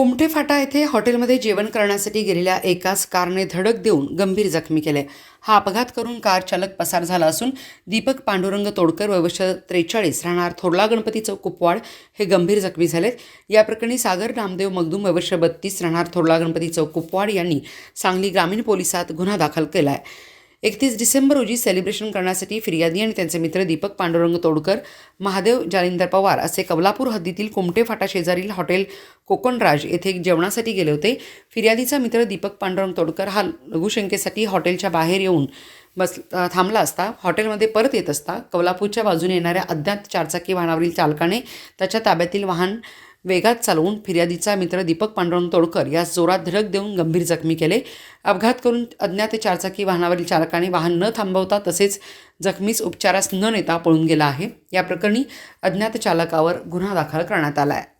कुमठे फाटा येथे हॉटेलमध्ये जेवण करण्यासाठी गेलेल्या एकाच कारने धडक देऊन गंभीर जखमी केले. हा अपघात करून कार चालक पसार झाला असून दीपक पांडुरंग तोडकर वयवर्ष त्रेचाळीस राहणार थोरला गणपती चौक कुपवाड हे गंभीर जखमी झालेत. या प्रकरणी सागर रामदेव मगदूम वयवर्ष बत्तीस राहणार थोरला गणपती चौक कुपवाड यांनी सांगली ग्रामीण पोलिसात गुन्हा दाखल केला आहे एकतीस डिसेंबर रोजी सेलिब्रेशन करण्यासाठी फिर्यादी आणि त्यांचे मित्र दीपक पांडुरंग तोडकर महादेव जालिंदर पवार असे कवलापूर हद्दीतील कुमटे फाटा शेजारील हॉटेल कोकणराज येथे जेवणासाठी गेले होते. फिर्यादीचा मित्र दीपक पांडुरंग तोडकर हा लघुशंकेसाठी हॉटेलच्या बाहेर येऊन बस थांबला असता. हॉटेलमध्ये परत येत असता. कवलापूरच्या बाजूने येणाऱ्या अज्ञात चारचाकी वाहनावरील चालकाने त्याच्या ताब्यातील वाहन वेगात चालवून फिर्यादीचा मित्र दीपक पांडुरंग तोडकर यास जोरात धडक देऊन गंभीर जखमी केले. अपघात करून अज्ञात चारचाकी वाहनावरील चालकाने वाहन न थांबवता तसेच जखमीस उपचारास न नेता पळून गेला आहे. या प्रकरणी अज्ञात चालकावर गुन्हा दाखल करण्यात आला आहे.